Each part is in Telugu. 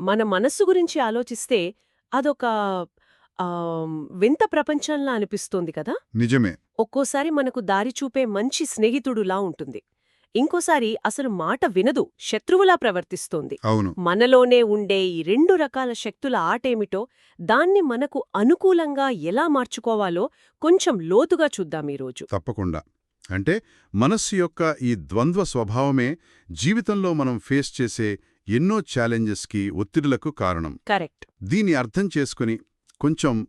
మన మనస్సు గురించి ఆలోచిస్తే అదొక వింత ప్రపంచంలా అనిపిస్తోంది కదా? నిజమే. ఒక్కోసారి మనకు దారి చూపే మంచి స్నేహితుడులా ఉంటుంది. ఇంకోసారి అసలు మాట వినదు శత్రువులా ప్రవర్తిస్తోంది. అవును. మనలోనే ఉండే ఈ రెండు రకాల శక్తుల ఆటేమిటో దాన్ని మనకు అనుకూలంగా ఎలా మార్చుకోవాలో కొంచెం లోతుగా చూద్దాం ఈరోజు. తప్పకుండా. అంటే మనస్సు యొక్క ఈ ద్వంద్వ స్వభావమే జీవితంలో మనం ఫేస్ చేసే ఎన్నో ఛాలెంజెస్కి ఒత్తిడులకు కారణం. కరెక్ట్. దీని అర్థం చేసుకుని కొంచెం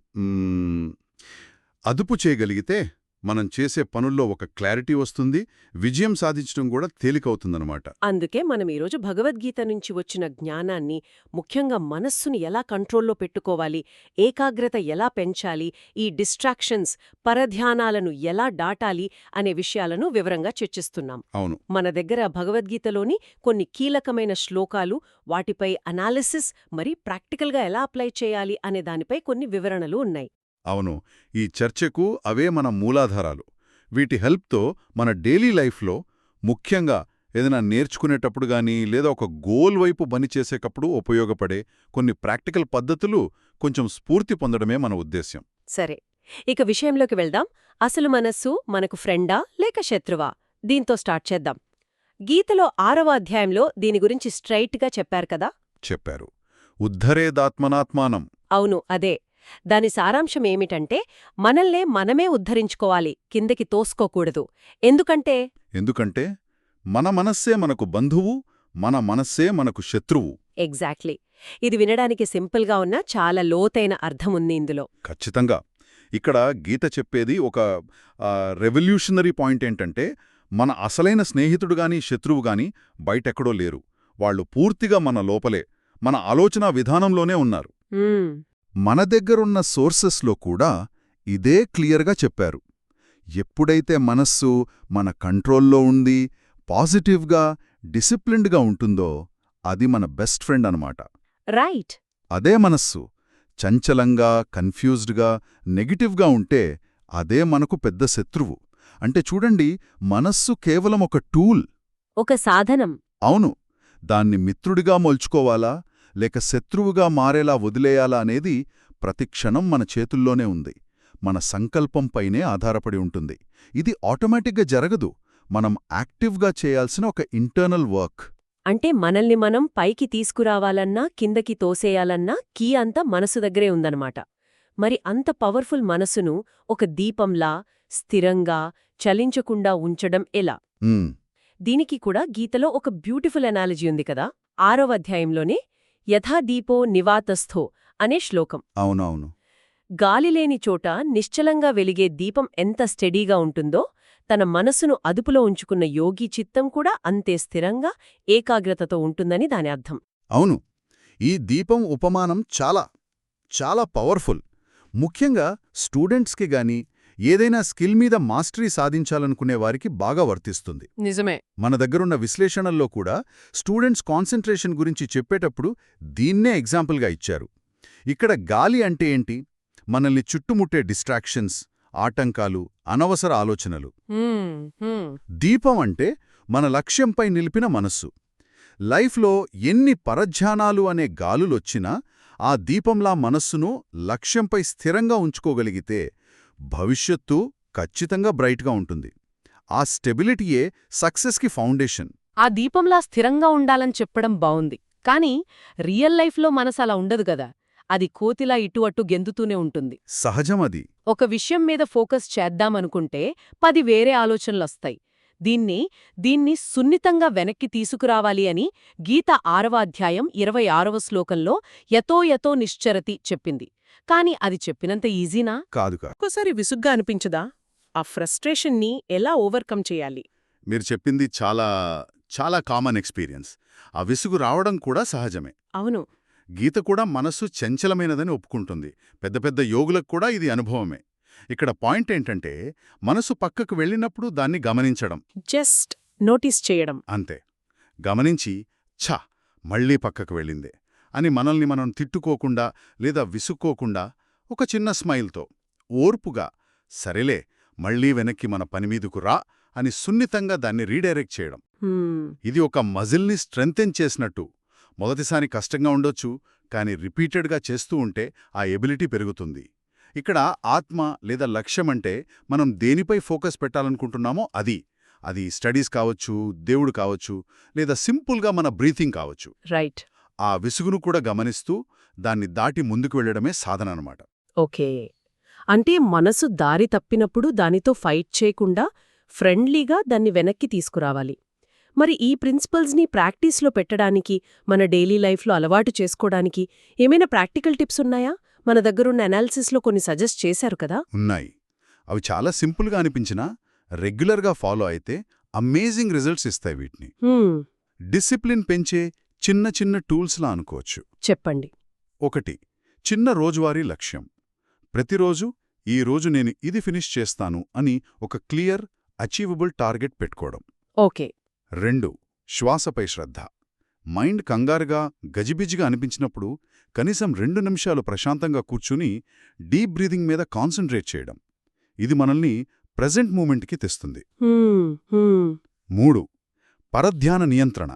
అదుపు చేయగలిగితే మనం చేసే పనుల్లో ఒక క్లారిటీ వస్తుంది విజయం సాధించడం కూడా తేలికవుతుందన్నమాట. అందుకే మనం ఈరోజు భగవద్గీత నుంచి వచ్చిన జ్ఞానాన్ని ముఖ్యంగా మనస్సుని ఎలా కంట్రోల్లో పెట్టుకోవాలి ఏకాగ్రత ఎలా పెంచాలి ఈ డిస్ట్రాక్షన్స్ పరధ్యానాలను ఎలా దాటాలి అనే విషయాలను వివరంగా చర్చిస్తున్నాం. అవును. మన దగ్గర భగవద్గీతలోని కొన్ని కీలకమైన శ్లోకాలు వాటిపై అనాలిసిస్ మరి ప్రాక్టికల్గా ఎలా అప్లై చేయాలి అనే దానిపై కొన్ని వివరణలు ఉన్నాయి. అవును ఈ చర్చకు అవే మన మూలాధారాలు. వీటి హెల్ప్తో మన డైలీ లైఫ్లో ముఖ్యంగా ఏదైనా నేర్చుకునేటప్పుడు గానీ లేదా ఒక గోల్ వైపు పని చేసేటప్పుడు ఉపయోగపడే కొన్ని ప్రాక్టికల్ పద్ధతులు కొంచెం స్ఫూర్తి పొందడమే మన ఉద్దేశ్యం. సరే ఇక విషయంలోకి వెళ్దాం. అసలు మనస్సు మనకు ఫ్రెండా లేక శత్రువా? దీంతో స్టార్ట్ చేద్దాం. గీతలో ఆరవ అధ్యాయంలో దీని గురించి స్ట్రైట్గా చెప్పారు కదా? చెప్పారు. ఉద్ధరేదాత్మనాత్మానం. అవును అదే. దాని సారాంశం ఏమిటంటే మనల్నే మనమే ఉద్ధరించుకోవాలి కిందకి తోసుకోకూడదు. ఎందుకంటే? ఎందుకంటే మన మనస్సే మనకు బంధువు మన మనస్సే మనకు శత్రువు. ఎగ్జాక్ట్లీ. ఇది వినడానికి సింపుల్గా ఉన్న చాలా లోతైన అర్థముంది ఇందులో. ఖచ్చితంగా. ఇక్కడ గీత చెప్పేది ఒక రెవల్యూషనరీ పాయింట్ ఏంటంటే మన అసలైన స్నేహితుడు గాని శత్రువు గాని బయటెక్కడో లేరు. వాళ్ళు పూర్తిగా మన లోపలే మన ఆలోచనా విధానంలోనే ఉన్నారు. మన దగ్గరున్న సోర్సెస్లో కూడా ఇదే క్లియర్గా చెప్పారు. ఎప్పుడైతే మనస్సు మన కంట్రోల్లో ఉంది పాజిటివ్గా డిసిప్లిన్డ్గా ఉంటుందో అది మన బెస్ట్ ఫ్రెండ్ అనమాట రైట్. అదే మనస్సు. చంచలంగా కన్ఫ్యూజ్డ్గా నెగిటివ్గా ఉంటే అదే మనకు పెద్ద శత్రువు. అంటే చూడండి మనస్సు కేవలం ఒక టూల్. ఒక సాధనం. అవును. దాన్ని మిత్రుడిగా మొల్చుకోవాలా? లేక శత్రువుగా మారేలా వదిలేయాలా అనేది ప్రతిక్షణం మన చేతుల్లోనే ఉంది. మన సంకల్పంపైనే ఆధారపడి ఉంటుంది. ఇది ఆటోమేటిక్గా జరగదు. మనం యాక్టివ్గా చేయాల్సిన ఒక ఇంటర్నల్ వర్క్. అంటే మనల్ని మనం పైకి తీసుకురావాలన్నా కిందకి తోసేయాలన్నా కీ అంతా మనసు దగ్గరే ఉందన్నమాట. మరి అంత పవర్ఫుల్ మనసును ఒక దీపంలా స్థిరంగా చలించకుండా ఉంచడం ఎలా? దీనికి కూడా గీతలో ఒక బ్యూటిఫుల్ అనాలజీ ఉంది కదా? ఆరవ అధ్యాయంలోనే యథా దీపో నివాతస్థో అనే శ్లోకం. అవునవును. గాలిలేని చోట నిశ్చలంగా వెలిగే దీపం ఎంత స్టెడీగా ఉంటుందో తన మనసును అదుపులో ఉంచుకున్న యోగి చిత్తం కూడా అంతే స్థిరంగా ఏకాగ్రతతో ఉంటుందని దాని అర్థం. అవును. ఈ దీపం ఉపమానం చాలా చాలా పవర్ఫుల్. ముఖ్యంగా స్టూడెంట్స్కి గాని ఏదైనా స్కిల్ మీద మాస్టరీ సాధించాలనుకునే వారికి బాగా వర్తిస్తుంది. నిజమే. మన దగ్గరున్న విశ్లేషణల్లో కూడా స్టూడెంట్స్ కాన్సంట్రేషన్ గురించి చెప్పేటప్పుడు దీన్నే ఎగ్జాంపుల్గా ఇచ్చారు. ఇక్కడ గాలి అంటే ఏంటి? మనల్ని చుట్టుముట్టే డిస్ట్రాక్షన్స్ ఆటంకాలు అనవసర ఆలోచనలు. దీపం అంటే మన లక్ష్యంపై నిలిపిన మనస్సు. లైఫ్లో ఎన్ని పరధ్యానాలు అనే గాలులొచ్చినా ఆ దీపంలా మనస్సును లక్ష్యంపై స్థిరంగా ఉంచుకోగలిగితే భవిష్యత్తు ఖచ్చితంగా బ్రైట్గా ఉంటుంది. ఆ స్టెబిలిటీయే సక్సెస్కి ఫౌండేషన్. ఆ దీపంలా స్థిరంగా ఉండాలని చెప్పడం బావుంది. కానీ రియల్ లైఫ్లో మనసు అలా ఉండదు గదా అది కోతిలా ఇటు అటు గెంతుతూనే ఉంటుంది. సహజమది. ఒక విషయం మీద ఫోకస్ చేద్దామనుకుంటే పది వేరే ఆలోచనలొస్తాయి. దీన్ని దీన్ని సున్నితంగా వెనక్కి తీసుకురావాలి అని గీత ఆరవ అధ్యాయం ఇరవై ఆరవ శ్లోకంలో యతో యతో నిశ్చరతి చెప్పింది. కాని అది చెప్పినంత ఈజీనా? కాదుగా ఒక్కోసారి విసుగ్గా అనిపించదా? ఆ ఫ్రస్ట్రేషన్ని ఎలా ఓవర్కమ్ చేయాలి? మీరు చెప్పింది చాలా చాలా కామన్ ఎక్స్పీరియన్స్. ఆ విసుగు రావడం కూడా సహజమే. అవును. గీత కూడా మనస్సు చంచలమైనదని ఒప్పుకుంటుంది. పెద్ద పెద్ద యోగులకు కూడా ఇది అనుభవమే. ఇక్కడ పాయింట్ ఏంటంటే మనసు పక్కకు వెళ్ళినప్పుడు దాన్ని గమనించడం. జస్ట్ నోటీస్ చేయడం. అంతే. గమనించి ఛ! మళ్ళీ పక్కకు వెళ్ళిందే. అని మనల్ని మనం తిట్టుకోకుండా లేదా విసుక్కోకుండా ఒక చిన్న స్మైల్తో ఓర్పుగా సరేలే మళ్ళీ వెనక్కి మన పనిమీదుకు రా అని సున్నితంగా దాన్ని రీడైరెక్ట్ చేయడం. ఇది ఒక మజిల్ని స్ట్రెంథెన్ చేసినట్టు. మొదటిసారి కష్టంగా ఉండొచ్చు కానీ రిపీటెడ్గా చేస్తూ ఉంటే ఆ ఎబిలిటీ పెరుగుతుంది. ఇక్కడ ఆత్మ లేదా లక్ష్యం అంటే మనం దేనిపై ఫోకస్ పెట్టాలనుకుంటున్నామో అది. అది స్టడీస్ కావచ్చు దేవుడు కావచ్చు లేదా సింపుల్గా మన బ్రీతింగ్ కావచ్చు. రైట్. ఆ విసుగును కూడా గమనిస్తూ దాన్ని దాటి ముందుకు వెళ్ళడమే సాధన అన్నమాట. ఓకే. అంటే మనసు దారి తప్పినప్పుడు దానితో ఫైట్ చేయకుండా ఫ్రెండ్లీగా దాన్ని వెనక్కి తీసుకురావాలి. మరి ఈ ప్రిన్సిపల్స్ని ప్రాక్టీస్లో పెట్టడానికి మన డైలీ లైఫ్లో అలవాటు చేసుకోవడానికి ఏమైనా ప్రాక్టికల్ టిప్స్ ఉన్నాయా? మన దగ్గరున్న అనాలిసిస్లో కొన్ని సజెస్ట్ చేశారు కదా? ఉన్నాయి. అవి చాలా సింపుల్గా అనిపించినా రెగ్యులర్గా ఫాలో అయితే అమేజింగ్ రిజల్ట్స్ ఇస్తాయి వీటిని. డిసిప్లిన్ పెంచే చిన్న చిన్న టూల్స్లా అనుకోవచ్చు. చెప్పండి. ఒకటి చిన్న రోజువారీ లక్ష్యం. ప్రతిరోజు ఈ రోజు నేను ఇది ఫినిష్ చేస్తాను అని ఒక క్లియర్ అచీవబుల్ టార్గెట్ పెట్టుకోవడం. ఓకే. రెండు శ్వాసపై శ్రద్ధ. మైండ్ కంగారుగా గజిబిజిగా అనిపించినప్పుడు కనీసం రెండు నిమిషాలు ప్రశాంతంగా కూర్చుని డీప్ బ్రీదింగ్ మీద కాన్సంట్రేట్ చేయడం. ఇది మనల్ని ప్రజెంట్ మూమెంట్కి తెస్తుంది. మూడు పరధ్యాన నియంత్రణ.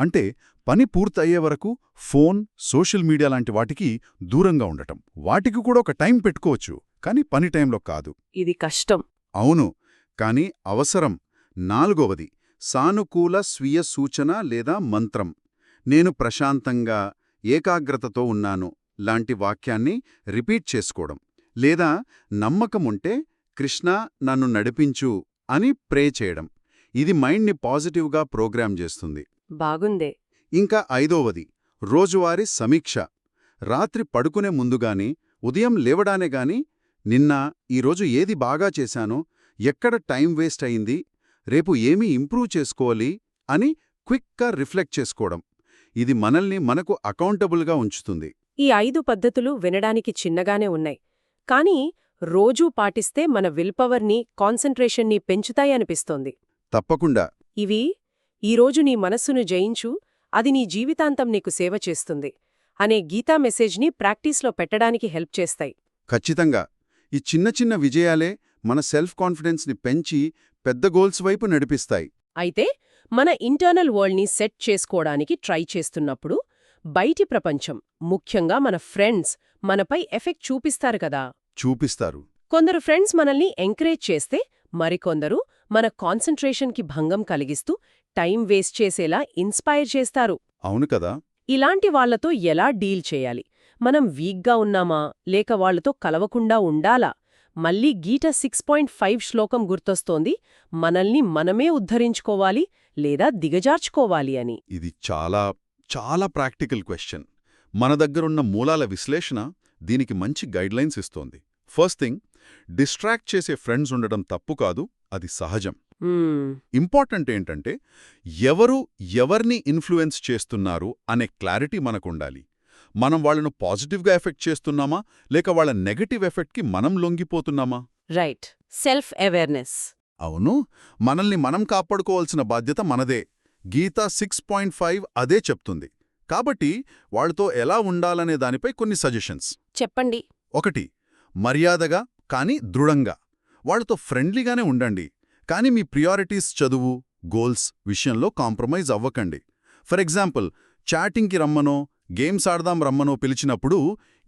అంటే పని పూర్తయ్యే వరకు ఫోన్ సోషల్ మీడియా లాంటి వాటికి దూరంగా ఉండటం. వాటికి కూడా ఒక టైం పెట్టుకోవచ్చు కానీ పని టైంలో కాదు. ఇది కష్టం. అవును కాని అవసరం. నాలుగవది సానుకూల స్వీయ సూచన లేదా మంత్రం. నేను ప్రశాంతంగా ఏకాగ్రతతో ఉన్నాను లాంటి వాక్యాన్ని రిపీట్ చేసుకోవడం. లేదా నమ్మకముంటే కృష్ణ నన్ను నడిపించు అని ప్రే చేయడం. ఇది మైండ్ని పాజిటివ్గా ప్రోగ్రామ్ చేస్తుంది. బాగుందే. ఇంకా ఐదోవది రోజువారీ సమీక్ష. రాత్రి పడుకునే ముందుగాని ఉదయం లేవడానే గాని నిన్న ఈరోజు ఏది బాగా చేశానో ఎక్కడ టైం వేస్ట్ అయింది రేపు ఏమి ఇంప్రూవ్ చేసుకోవాలి అని క్విక్గా రిఫ్లెక్ట్ చేసుకోవడం. ఇది మనల్ని మనకు అకౌంటబుల్గా ఉంచుతుంది. ఈ ఐదు పద్ధతులు వినడానికి చిన్నగానే ఉన్నాయి. కానీ రోజూ పాటిస్తే మన విల్పవర్ని కాన్సంట్రేషన్ని పెంచుతాయనిపిస్తోంది తప్పకుండా. ఇవి ఈరోజు నీ మనస్సును జయించు అది నీ జీవితాంతం నీకు సేవ చేస్తుంది అనే గీతా మెసేజ్ని ప్రాక్టీస్లో పెట్టడానికి హెల్ప్ చేస్తాయి. ఖచ్చితంగా. ఈ చిన్న చిన్న విజయాలే మన సెల్ఫ్ కాన్ఫిడెన్స్ని పెంచి పెద్ద గోల్స్ వైపు నడిపిస్తాయి. అయితే మన ఇంటర్నల్ వరల్డ్ని సెట్ చేసుకోవడానికి ట్రై చేస్తున్నప్పుడు బయటి ప్రపంచం ముఖ్యంగా మన ఫ్రెండ్స్ మనపై ఎఫెక్ట్ చూపిస్తారు కదా. చూపిస్తారు. కొందరు ఫ్రెండ్స్ మనల్ని ఎంకరేజ్ చేస్తే మరికొందరు మన కాన్సంట్రేషన్కి భంగం కలిగిస్తూ టైం వేస్ట్ చేసేలా ఇన్స్పైర్ చేస్తారు. అవును కదా. ఇలాంటి వాళ్ళతో ఎలా డీల్ చేయాలి? మనం వీక్గా ఉన్నామా? లేక వాళ్ళతో కలవకుండా ఉండాలా? మళ్ళీ గీట సిక్స్ పాయింట్ ఫైవ్ శ్లోకం గుర్తొస్తోంది. మనల్ని మనమే ఉద్ధరించుకోవాలి లేదా దిగజార్చుకోవాలి అని. ఇది చాలా చాలా ప్రాక్టికల్ క్వశ్చన్. మన దగ్గరున్న మూలాల విశ్లేషణ దీనికి మంచి గైడ్లైన్స్ ఇస్తోంది. ఫస్ట్ థింగ్ డిస్ట్రాక్ట్ చేసే ఫ్రెండ్స్ ఉండడం తప్పు కాదు అది సహజం. ఇంపార్టెంట్ ఏంటంటే ఎవరు ఎవరిని ఇన్ఫ్లుయెన్స్ చేస్తున్నారు అనే క్లారిటీ మనకుండాలి. మనం వాళ్ళను పాజిటివ్గా ఎఫెక్ట్ చేస్తున్నామా? లేక వాళ్ళ నెగటివ్ ఎఫెక్ట్కి మనం లొంగిపోతున్నామా? రైట్. Self awareness. అవును. మనల్ని మనం కాపాడుకోవాల్సిన బాధ్యత మనదే. గీత సిక్స్ పాయింట్ ఫైవ్ అదే చెప్తుంది. కాబట్టి వాళ్ళతో ఎలా ఉండాలనే దానిపై కొన్ని సజెషన్స్. చెప్పండి. ఒకటి మర్యాదగా కానీ దృఢంగా. వాళ్ళతో ఫ్రెండ్లీగానే ఉండండి. కానీ మీ ప్రియారిటీస్ చదువు గోల్స్ విషయంలో కాంప్రమైజ్ అవ్వకండి. ఫర్ ఎగ్జాంపుల్ చాటింగ్కి రమ్మనో గేమ్స్ ఆడదాం రమ్మనో పిలిచినప్పుడు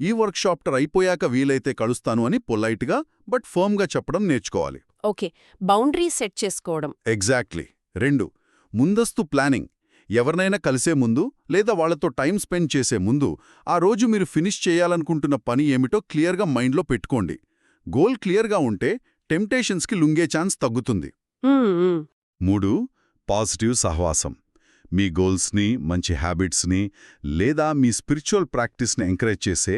ఈ వర్క్షాప్టర్ అయిపోయాక వీలైతే కలుస్తాను అని పొలైట్గా బట్ ఫర్మ్గా చెప్పడం నేర్చుకోవాలి. ఓకే బౌండరీ సెట్ చేసుకోవడం. ఎగ్జాక్ట్లీ రెండు ముందస్తు ప్లానింగ్ ఎవరినైనా కలిసే ముందు లేదా వాళ్ళతో టైం స్పెండ్ చేసే ముందు ఆ రోజు మీరు ఫినిష్ చేయాలనుకుంటున్న పని ఏమిటో క్లియర్గా మైండ్లో పెట్టుకోండి. గోల్ క్లియర్గా ఉంటే టెంప్టేషన్స్కి లుంగే ఛాన్స్ తగ్గుతుంది. మూడు పాజిటివ్ సహవాసం. మీ గోల్స్ని మంచి హ్యాబిట్స్ని లేదా మీ స్పిరిచువల్ ప్రాక్టీస్ని ఎంకరేజ్ చేసే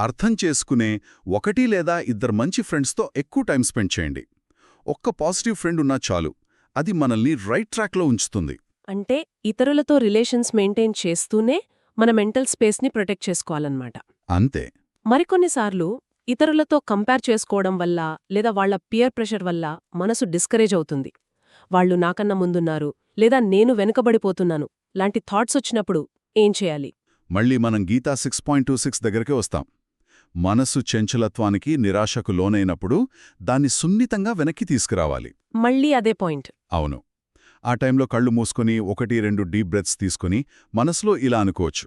అర్థం చేసుకునే ఒకటి లేదా ఇద్దరు మంచి ఫ్రెండ్స్తో ఎక్కువ టైం స్పెండ్ చేయండి. ఒక్క పాజిటివ్ ఫ్రెండ్ ఉన్నా చాలు. అది మనల్ని రైట్ ట్రాక్లో ఉంచుతుంది. అంటే ఇతరులతో రిలేషన్స్ మెయింటైన్ చేస్తూనే మన మెంటల్ స్పేస్ని ప్రొటెక్ట్ చేసుకోవాలన్నమాట. అంతే. మరికొన్నిసార్లు ఇతరులతో కంపేర్ చేసుకోవడం వల్ల లేదా వాళ్ళ పియర్ ప్రెషర్ వల్ల మనసు డిస్కరేజ్ అవుతుంది. వాళ్ళు నాకన్నా ముందున్నారు లేదా నేను వెనుకబడిపోతున్నాను. లాంటి థాట్స్ వచ్చినప్పుడు ఏం చేయాలి? మళ్ళీ మనం Gita six point two six దగ్గరికే వస్తాం. మనసు చెంచలత్వానికి నిరాశకు లోనైనప్పుడు దాన్ని సున్నితంగా వెనక్కి తీసుకురావాలి. మళ్ళీ అదే పాయింట్. అవును. ఆ టైంలో కళ్ళు మూసుకొని ఒకటి రెండు డీప్ బ్రెత్స్ తీసుకొని మనసులో ఇలా అనుకోవచ్చు.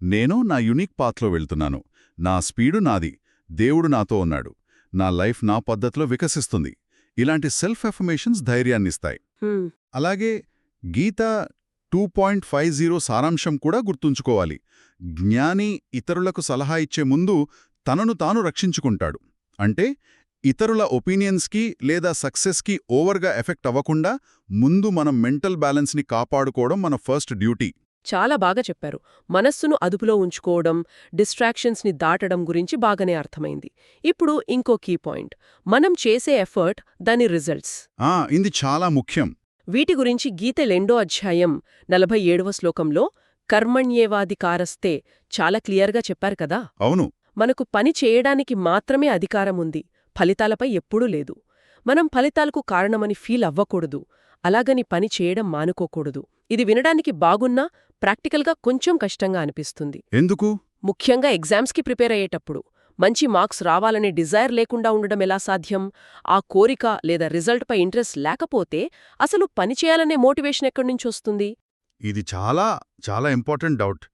నేను నా యునిక్ పాత్లో వెళ్తున్నాను. నా స్పీడు నాది. దేవుడు నాతో ఉన్నాడు. నా లైఫ్ నా పద్ధతిలో వికసిస్తుంది. ఇలాంటి సెల్ఫ్ ఎఫర్మేషన్స్ ధైర్యాన్నిస్తాయి. అలాగే Gita two point five zero సారాంశం కూడా గుర్తుంచుకోవాలి. జ్ఞాని ఇతరులకు సలహా ఇచ్చే ముందు తనను తాను రక్షించుకుంటాడు. అంటే ఇతరుల ఒపీనియన్స్కి లేదా సక్సెస్కి ఓవర్గా ఎఫెక్ట్ అవ్వకుండా ముందు మనం మెంటల్ బ్యాలెన్స్ని కాపాడుకోవడం మన ఫస్ట్ డ్యూటీ. చాలా బాగా చెప్పారు. మనస్సును అదుపులో ఉంచుకోవడం డిస్ట్రాక్షన్స్ని దాటడం గురించి బాగానే అర్థమైంది. ఇప్పుడు ఇంకో కీ పాయింట్. మనం చేసే ఎఫర్ట్ దాని రిజల్ట్స్. ఇది చాలా ముఖ్యం. వీటి గురించి గీత రెండో అధ్యాయం నలభై ఏడవ శ్లోకంలో కర్మణ్యేవాధికారస్తే చాలా క్లియర్గా చెప్పారు కదా? అవును. మనకు పని చేయడానికి మాత్రమే అధికారం ఉంది. ఫలితాలపై ఎప్పుడూ లేదు. మనం ఫలితాలకు కారణమని ఫీల్ అవ్వకూడదు. అలాగని పని చేయడం మానుకోకూడదు. ఇది వినడానికి బాగున్నా ప్రాక్టికల్గా కొంచెం కష్టంగా అనిపిస్తుంది. ఎందుకు? ముఖ్యంగా ఎగ్జామ్స్కి ప్రిపేర్ అయ్యేటప్పుడు. మంచి మార్క్స్ రావాలనే డిజైర్ లేకుండా ఉండడం ఎలా సాధ్యం? ఆ కోరిక లేదా రిజల్ట్పై ఇంట్రెస్ట్ లేకపోతే అసలు పని చేయాలనే మోటివేషన్ ఎక్కడి నుంచి వస్తుంది? ఇది చాలా చాలా ఇంపార్టెంట్ డౌట్.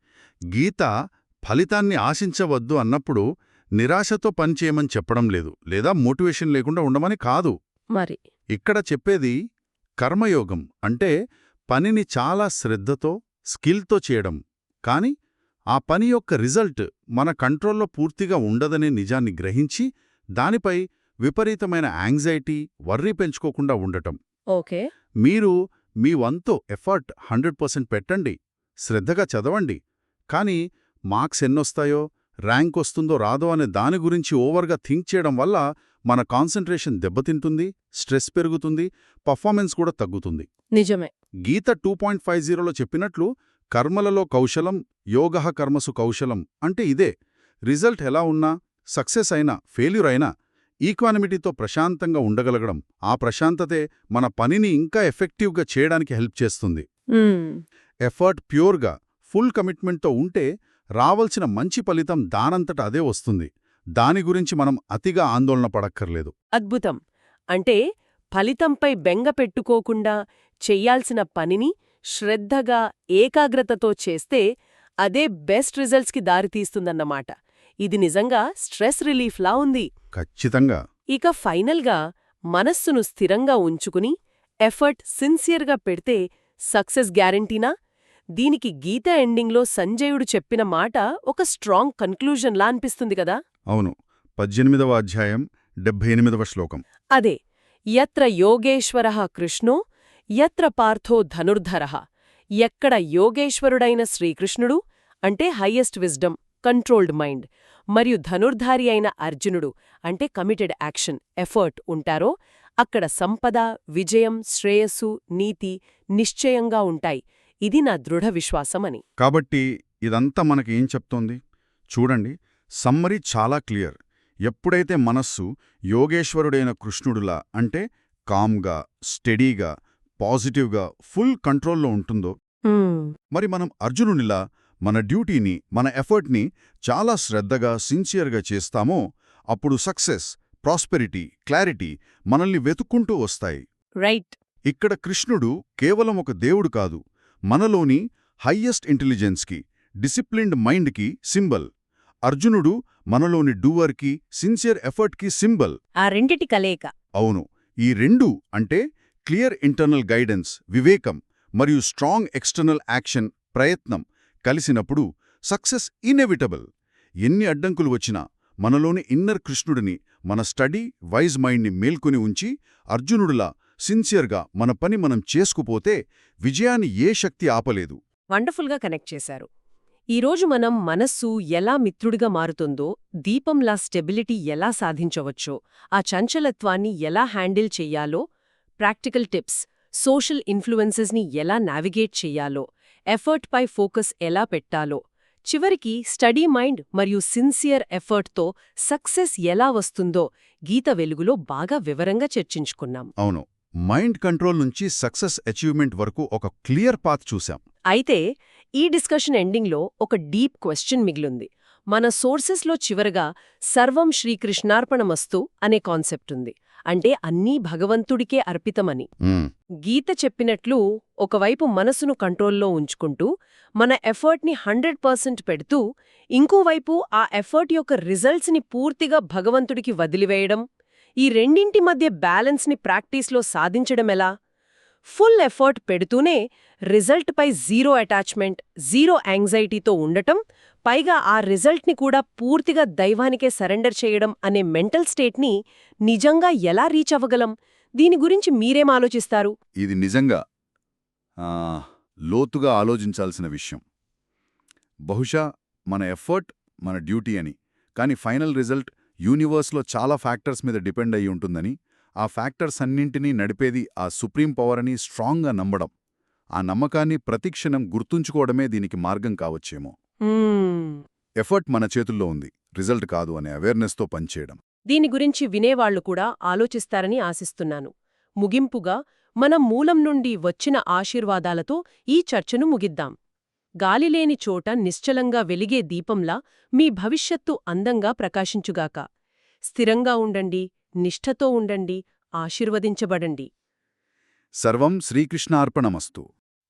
గీత ఫలితాన్ని ఆశించవద్దు అన్నప్పుడు నిరాశతో పనిచేయమని చెప్పడం లేదు. లేదా మోటివేషన్ లేకుండా ఉండమని కాదు. మరి? ఇక్కడ చెప్పేది కర్మయోగం. అంటే పనిని చాలా శ్రద్ధతో స్కిల్తో చేయడం. కాని ఆ పని యొక్క రిజల్ట్ మన కంట్రోల్లో పూర్తిగా ఉండదనే నిజాన్ని గ్రహించి దానిపై విపరీతమైన యాంగ్జైటీ వర్రీ పెంచుకోకుండా ఉండటం. ఓకే. మీరు మీ వంతు ఎఫర్ట్ హండ్రెడ్ పర్సెంట్ పెట్టండి. శ్రద్ధగా చదవండి. కానీ మార్క్స్ ఎన్నొస్తాయో ర్యాంక్ వస్తుందో రాదో అనే దాని గురించి ఓవర్గా థింక్ చేయడం వల్ల మన కాన్సంట్రేషన్ దెబ్బతింటుంది స్ట్రెస్ పెరుగుతుంది పర్ఫార్మెన్స్ కూడా తగ్గుతుంది. నిజమే. గీత టూ పాయింట్ ఫైవ్ జీరోలో చెప్పినట్లు కర్మలలో కౌశలం యోగ కర్మసు కౌశలం అంటే ఇదే. రిజల్ట్ ఎలా ఉన్నా సక్సెస్ అయినా ఫెయిల్యూర్ అయినా ఈక్వానిమిటీతో ప్రశాంతంగా ఉండగలగడం ఆ ప్రశాంతతే మన పనిని ఇంకా ఎఫెక్టివ్గా చేయడానికి హెల్ప్ చేస్తుంది. ఎఫర్ట్ ప్యూర్గా ఫుల్ కమిట్మెంట్తో ఉంటే రావలసిన మంచి ఫలితం దానంతట అదే వస్తుంది. దాని గురించి మనం అతిగా ఆందోళన పడక్కర్లేదు. అద్భుతం. అంటే ఫలితంపై బెంగ పెట్టుకోకుండా చెయ్యాల్సిన పనిని శ్రద్ధగా ఏకాగ్రతతో చేస్తే అదే బెస్ట్ రిజల్ట్స్కి దారితీస్తుందన్నమాట ఇది నిజంగా స్ట్రెస్ రిలీఫ్లా ఉంది. ఖచ్చితంగా. ఇక ఫైనల్గా మనస్సును స్థిరంగా ఉంచుకుని ఎఫర్ట్ సిన్సియర్గా పెడితే సక్సెస్ గ్యారంటీనా? దీనికి గీత ఎండింగ్లో సంజయుడు చెప్పిన మాట ఒక స్ట్రాంగ్ కన్క్లూజన్లా అనిపిస్తుంది కదా? అవును. పద్దెనిమిదవ అధ్యాయం డెబ్భై ఎనిమిదవ శ్లోకం. అదే. యత్ర యోగేశ్వర కృష్ణో యత్ర పార్థో ధనుర్ధర. ఎక్కడ యోగేశ్వరుడైన శ్రీకృష్ణుడు అంటే హయ్యెస్ట్ విజ్డమ్ కంట్రోల్డ్ మైండ్ మరియు ధనుర్ధారి అయిన అర్జునుడు అంటే కమిటెడ్ యాక్షన్ ఎఫర్ట్ ఉంటారో అక్కడ సంపద విజయం శ్రేయస్సు నీతి నిశ్చయంగా ఉంటాయి. ఇది నా దృఢ విశ్వాసమని. కాబట్టి ఇదంతా మనకి ఏం చెప్తోంది? చూడండి సమ్మరీ చాలా క్లియర్. ఎప్పుడైతే మనస్సు యోగేశ్వరుడైన కృష్ణుడులా అంటే కామ్గా స్టెడీగా పాజిటివ్గా ఫుల్ కంట్రోల్లో ఉంటుందో మరి మనం అర్జునునిలా మన డ్యూటీని మన ఎఫర్ట్ని చాలా శ్రద్ధగా సిన్సియర్గా చేస్తామో అప్పుడు సక్సెస్ ప్రాస్పెరిటీ క్లారిటీ మనల్ని వెతుక్కుంటూ వస్తాయి. రైట్. ఇక్కడ కృష్ణుడు కేవలం ఒక దేవుడు కాదు మనలోని హయ్యెస్ట్ ఇంటెలిజెన్స్కి డిసిప్లిన్డ్ మైండ్కి సింబల్. అర్జునుడు మనలోని డూవర్కి సిన్సియర్ ఎఫర్ట్కి సింబల్. ఆ రెండిటి కలయిక. అవును. ఈ రెండు అంటే క్లియర్ ఇంటర్నల్ గైడెన్స్ వివేకం మరియు స్ట్రాంగ్ ఎక్స్టర్నల్ యాక్షన్ ప్రయత్నం కలిసినప్పుడు సక్సెస్ ఇన్ఎవిటబుల్. ఎన్ని అడ్డంకులు వచ్చినా మనలోని ఇన్నర్ కృష్ణుడిని మన స్టడీ వైజ్ మైండ్ని మేల్కొని ఉంచి అర్జునుడిలా సిన్సియర్గా మన పని మనం చేసుకుపోతే విజయాన్ని ఏ శక్తి ఆపలేదు. వండర్ఫుల్గా కనెక్ట్ చేశారు. ఈరోజు మనం మనస్సు ఎలా మిత్రుడిగా మారుతుందో దీపంలా స్టెబిలిటీ ఎలా సాధించవచ్చో ఆ చంచలత్వాన్ని ఎలా హ్యాండిల్ చెయ్యాలో ప్రాక్టికల్ టిప్స్ సోషల్ ఇన్ఫ్లుయెన్సెస్ని ఎలా నావిగేట్ చెయ్యాలో ఎఫర్ట్పై ఫోకస్ ఎలా పెట్టాలో చివరికి స్టడీ మైండ్ మరియు సిన్సియర్ ఎఫర్ట్తో సక్సెస్ ఎలా వస్తుందో గీత వెలుగులో బాగా వివరంగా చర్చించుకున్నాం. అవును. మైండ్ కంట్రోల్ నుంచి సక్సెస్ అచీవ్మెంట్ వరకు ఒక క్లియర్ పాత్ చూశాం. అయితే ఈ డిస్కషన్ ఎండింగ్లో ఒక డీప్ క్వశ్చన్ మిగిలింది. మన సోర్సెస్లో చివరగా సర్వం శ్రీకృష్ణార్పణమస్తు అనే కాన్సెప్ట్ ఉంది అంటే అన్నీ భగవంతుడికే అర్పితమని. గీత చెప్పినట్లు ఒకవైపు మనసును కంట్రోల్లో ఉంచుకుంటూ మన ఎఫర్ట్ని హండ్రెడ్ పర్సెంట్ పెడుతూ ఇంకోవైపు ఆ ఎఫర్ట్ యొక్క రిజల్ట్స్ని పూర్తిగా భగవంతుడికి వదిలివేయడం ఈ రెండింటి మధ్య బ్యాలెన్స్ని ప్రాక్టీస్లో సాధించడమెలా? ఫుల్ ఎఫర్ట్ పెడుతూనే రిజల్ట్పై జీరో అటాచ్మెంట్ జీరో యాంగ్జైటీతో ఉండటం పైగా ఆ రిజల్ట్ని కూడా పూర్తిగా దైవానికే సరెండర్ చేయడం అనే మెంటల్ స్టేట్ని నిజంగా ఎలా రీచ్ అవ్వగలం? దీని గురించి మీరేం ఆలోచిస్తారు? ఇది నిజంగా లోతుగా ఆలోచించాల్సిన విషయం. బహుశా మన ఎఫర్ట్ మన డ్యూటీ అని కానీ ఫైనల్ రిజల్ట్ యూనివర్స్లో చాలా ఫ్యాక్టర్స్ మీద డిపెండ్ అయి ఉంటుందని ఆ ఫ్యాక్టర్స్ అన్నింటినీ నడిపేది ఆ సుప్రీం పవర్ అని స్ట్రాంగ్గా నమ్మడం. ఆ నమ్మకాన్ని ప్రతిక్షణం గుర్తుంచుకోవడమే దీనికి మార్గం కావచ్చేమో. ఎఫర్ట్ మన చేతుల్లో ఉంది. రిజల్ట్ కాదు అనే అవేర్నెస్తో పనిచేయడం. దీని గురించి వినేవాళ్ళు కూడా ఆలోచిస్తారని ఆశిస్తున్నాను. ముగింపుగా మన మూలం నుండి వచ్చిన ఆశీర్వాదాలతో ఈ చర్చను ముగిద్దాం. గాలిలేని చోట నిశ్చలంగా వెలిగే దీపంలా మీ భవిష్యత్తు అందంగా ప్రకాశించుగాక. స్థిరంగా ఉండండి. నిష్ఠతో ఉండండి ఆశీర్వదించబడండి. సర్వం శ్రీకృష్ణార్పణమస్తు.